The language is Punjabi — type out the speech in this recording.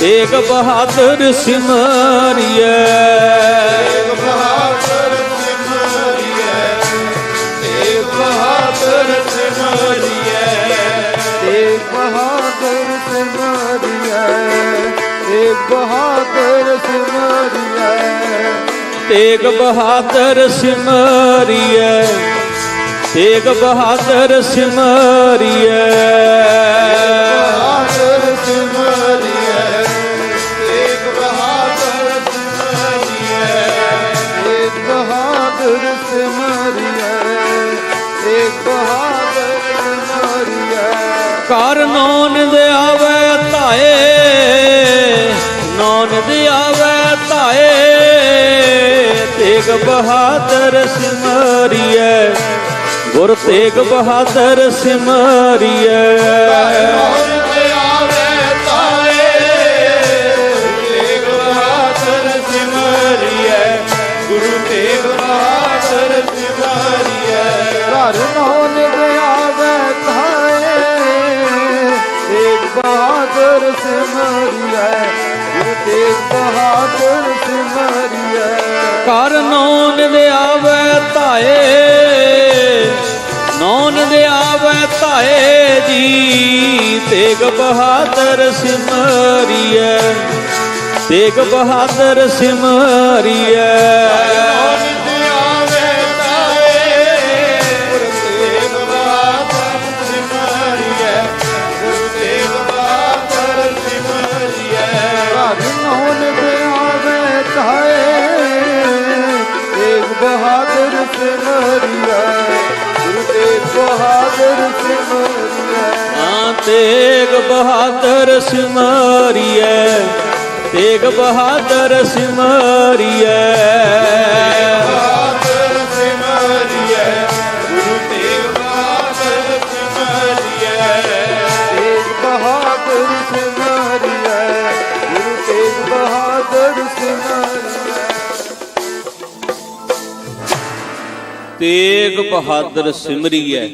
ਤੇਗ ਬਹਾਦਰ ਸਿਮਰਿਐ। ਤੇਗ ਬਹਾਦਰ ਸਿਮਰਿਐ। ਬਹਾਦਰ ਸਿਮਰਿਐ। ਤੇਗ ਬਹਾਦਰ ਸਿਮਰਿਐ। ਤੇਗ ਬਹਾਦਰ ਸਿਮਰਿਐ। ਬਹਾਦਰ ਸਿਮਰਿਐ ਤੇਗ ਬਹਾਦਰ ਸਿਮਰਿਐ ਕਰ ਨੌਨ ਦੇ ਆਵੇ ਧਾਏ ਨੌਨ ਦੇ ਆਵੇ ਧਾਏ ਤੇਗ ਬਹਾਦਰ ਸਿਮਰਿਐ। ਗੁਰ ਤੇਗ ਬਹਾਦਰ ਸਿਮਰਿਐ। ਮੋਹਨ ਤੇ ਆਵੇ ਤਾਏ ਤੇਗ ਬਹਾਦਰ ਸਿਮਰਿਐ। ਗੁਰੂ ਤੇਗ ਘਰ ਨੌਨ ਤੇ ਆਵੇ ਤਾਏ। ਤੇਗ ਬਹਾਦਰ ਸਿਮਰਿਐ ਗੁਰੂ ਤੇਗ ਬਹਾਦਰ ਸਿਮਰਿਐ ਘਰ ਨੌਨ ਦੇ ਆਵੇ ਤਾਏ ਨੌਨ ਦੇ ਆਵੇ ਧਾਏ ਜੀ ਤੇਗ ਬਹਾਦਰ ਸਿਮਰਿਐ ਤੇਗ ਬਹਾਦਰ ਸਿਮਰਿਐ ਬਹਾਦਰ ਸਿਮਰਿਐ ਗੁਰੂ ਤੇਗ ਬਹਾਦਰ ਸਿਮਰਿਐ ਹਾਂ ਤੇਗ ਬਹਾਦਰ ਸਿਮਰਿਐ ਤੇਗ ਬਹਾਦਰ ਸਿਮਰਿਐ ਤੇਗ ਬਹਾਦਰ ਸਿਮਰੀਐ